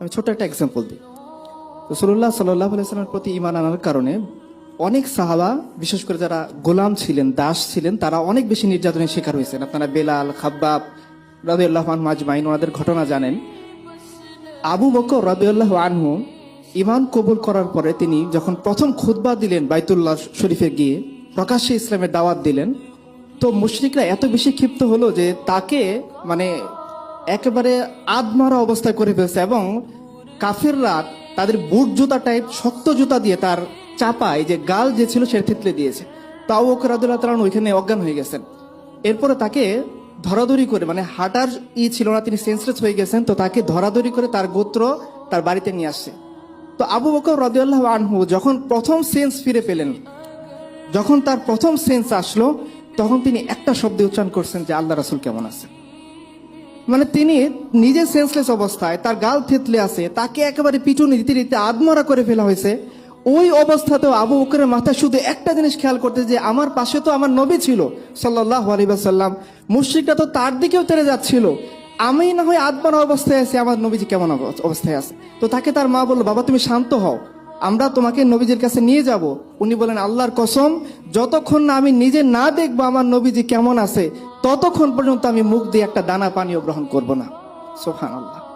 আমি ছোট একটা এক্সাম্পল দিই। রসুল্লাহ সাল্লাহ আলাইস্লামের প্রতি ইমান আনার কারণে অনেক সাহাবা, বিশেষ করে যারা গোলাম ছিলেন, দাস ছিলেন, তারা অনেক বেশি নির্যাতনের শিকার হয়েছেন। আপনারা বেলাল, খাব্বাব রাদিউল্লাহ মাজমাইন ওনাদের ঘটনা জানেন। আবু বকর রাদিউল্লাহ আনহু ইমান কবুল করার পরে তিনি যখন প্রথম খুতবা দিলেন বাইতুল্লাহ শরীফে গিয়ে, প্রকাশ্যে ইসলামের দাওয়াত দিলেন, তো মুশরিকরা এত বেশি ক্ষিপ্ত হলো যে তাকে মানে একেবারে আদমারা অবস্থায় করে ফেলছে এবং কাফেররা তাদের বুট জুতা টাইপ শক্ত জুতা দিয়ে তার চাপায় যে গাল যে ছিল সেটা থেতলে দিয়েছে। তাও ওকরাদুল্লাহ তালান ওইখানে অজ্ঞান হয়ে গেছেন। এরপরে তাকে ধরাধরি করে মানে হাঁটার ই ছিল না, তিনি সেন্সলেস হয়ে গেছেন, তো তাকে ধরাধরি করে তার গোত্র তার বাড়িতে নিয়ে আসছে। তো আবু বকর রাদিউল্লাহ আনহু যখন প্রথম সেন্স ফিরে পেলেন, যখন তার প্রথম সেন্স আসলো, তখন তিনি একটা শব্দ উচ্চারণ করছেন যে, আল্লাহ রাসুল কেমন আছে মানে তিনি নিজে সেন্সলেস অবস্থায়, তার গাল থেতলে আছে, তাকে একেবারে পিটুনি দিতে দিতে আদমরা করে ফেলা হয়েছে। ওই অবস্থাতেও আবু বকরের মাথায় শুধু একটা জিনিস খেয়াল করতে যে আমার পাশে তো আমার নবী ছিল সাল্লাহ আলিবাসাল্লাম মুশ্রিকটা তো তার দিকেও তেরে যাচ্ছিল। আমি না হয় আদমার অবস্থায় আছি, আমার নবীজি কেমন অব- অবস্থায় আছে? তো তাকে তার মা বলল, বাবা, তুমি শান্ত হও। আমরা তোমাকে নবীজির কাছে নিয়ে যাব। উনি বলেন, আল্লাহর কসম, যতক্ষণ না আমি নিজে না দেখব আমার নবীজি কেমন আছে, ততক্ষণ পর্যন্ত আমি মুখ দিয়ে একটা দানা পানীয় গ্রহণ করব না। সোহান আল্লাহ